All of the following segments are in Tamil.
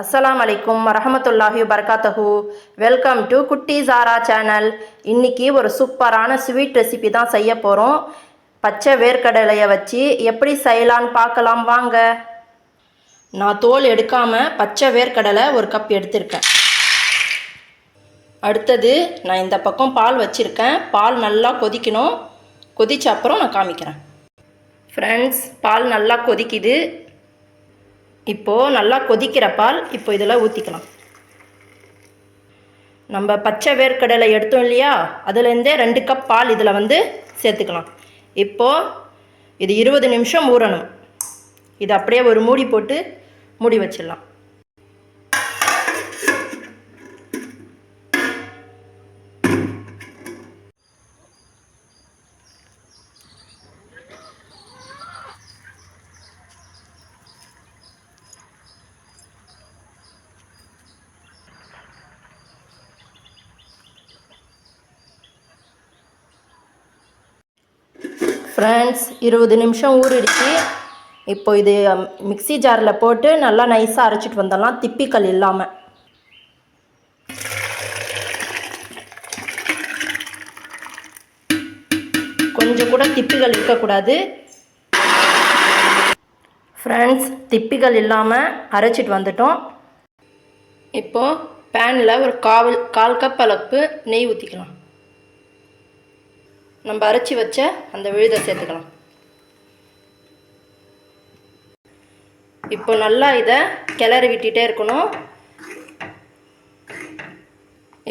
அஸ்லாம் அலைக்கும் வரமத்துல்லாஹி பர்காத்தஹு வெல்கம் டு குட்டி ஜாரா சேனல் இன்னைக்கு ஒரு சூப்பரான ஸ்வீட் ரெசிபி தான் செய்ய போகிறோம் பச்சை வேர்க்கடலையை வச்சு எப்படி செய்யலான்னு பார்க்கலாம் வாங்க. நான் தோல் எடுக்காமல் பச்சை வேர்க்கடலை ஒரு கப் எடுத்திருக்கேன். அடுத்தது நான் இந்த பக்கம் பால் வச்சுருக்கேன். பால் நல்லா கொதிக்கணும். கொதிச்ச அப்புறம் நான் காமிக்கிறேன். ஃப்ரெண்ட்ஸ் பால் நல்லா கொதிக்குது. இப்போது நல்லா கொதிக்கிற பால் இப்போ இதில் ஊற்றிக்கலாம் நம்ம பச்சை வேர்க்கடலை எடுத்தோம் இல்லையா? அதுலேருந்தே ரெண்டு கப் பால் இதில் வந்து சேர்த்துக்கலாம். இப்போது இது இருபது நிமிஷம் ஊறணும். இது அப்படியே ஒரு மூடி போட்டு மூடி வச்சிடலாம். ஃப்ரெண்ட்ஸ் இருபது நிமிஷம் ஊறிடுச்சு. இப்போ இது மிக்சி ஜாரில் போட்டு நல்லா நைஸாக அரைச்சிட்டு வந்துடலாம். திப்பிக்கல் இல்லாமல் கொஞ்சம் கூட திப்பிகள் இருக்கக்கூடாது. ஃப்ரெண்ட்ஸ் திப்பிகள் இல்லாமல் அரைச்சிட்டு வந்துட்டோம். இப்போது பேனில் ஒரு காவல் கால் கப் அளப்பு நெய் ஊற்றிக்கலாம் நம்ம அரைச்சி வச்ச அந்த விழுதை சேர்த்துக்கலாம். இப்போ நல்லா இதை கிளறி விட்டுட்டே இருக்கணும்.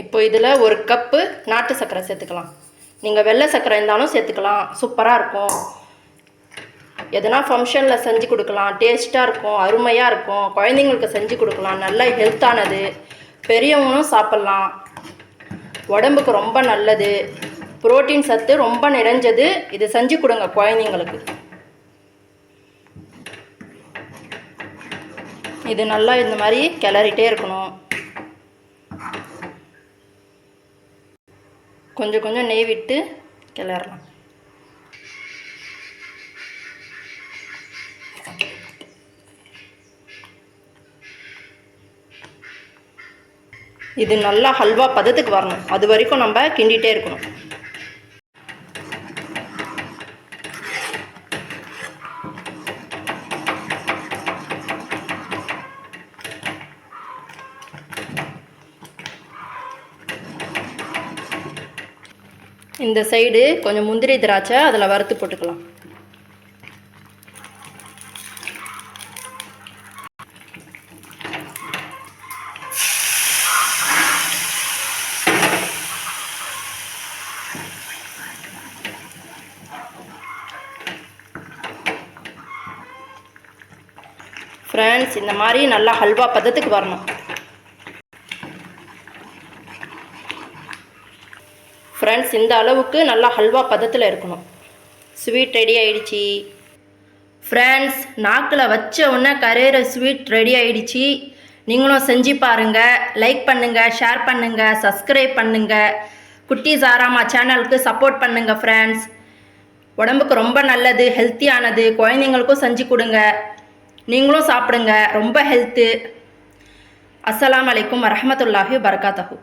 இப்போ இதில் ஒரு கப்பு நாட்டு சர்க்கரை சேர்த்துக்கலாம். நீங்கள் வெள்ளை சர்க்கரை இருந்தாலும் சேர்த்துக்கலாம். சூப்பராக இருக்கும். எதனா ஃபங்க்ஷனில் செஞ்சு கொடுக்கலாம். டேஸ்ட்டாக இருக்கும் அருமையாக இருக்கும். குழந்தைங்களுக்கு செஞ்சு கொடுக்கலாம். நல்ல ஹெல்த்தானது பெரியவங்களும் சாப்பிட்லாம். உடம்புக்கு ரொம்ப நல்லது. புரோட்டீன் சத்து ரொம்ப நிறைஞ்சது. இது செஞ்சு கொடுங்க குழந்தைங்களுக்கு. இது நல்லா இந்த மாதிரி கிளறிட்டே இருக்கணும். கொஞ்சம் கொஞ்சம் நெய் விட்டு கிளறலாம். இது நல்லா ஹல்வா பதத்துக்கு வரணும். அது வரைக்கும் நம்ம கிண்டிகிட்டே இருக்கணும். இந்த சைடு கொஞ்சம் முந்திரி திராட்சை அதில் வறுத்து போட்டுக்கலாம். ஃப்ரெண்ட்ஸ் இந்த மாதிரி நல்லா ஹல்வா பதத்துக்கு வரணும். ஃப்ரெண்ட்ஸ் இந்த அளவுக்கு நல்லா ஹல்வா பதத்தில் இருக்கணும். ஸ்வீட் ரெடி ஆயிடுச்சு. ஃப்ரெண்ட்ஸ் நாக்கில் வச்ச உடனே கரையிற ஸ்வீட் ரெடி ஆயிடுச்சு. நீங்களும் செஞ்சு பாருங்கள் லைக் பண்ணுங்கள் ஷேர் பண்ணுங்கள் சப்ஸ்கிரைப் பண்ணுங்கள் குட்டி சாராமா சேனலுக்கு சப்போர்ட் பண்ணுங்கள் ஃப்ரெண்ட்ஸ் உடம்புக்கு ரொம்ப நல்லது ஹெல்த்தியானது குழந்தைங்களுக்கும் செஞ்சு கொடுங்க. நீங்களும் சாப்பிடுங்க. ரொம்ப ஹெல்த்து அஸ்லாம் அலைக்கும் வரமத்துல்லாஹி வரகாத்தஹூ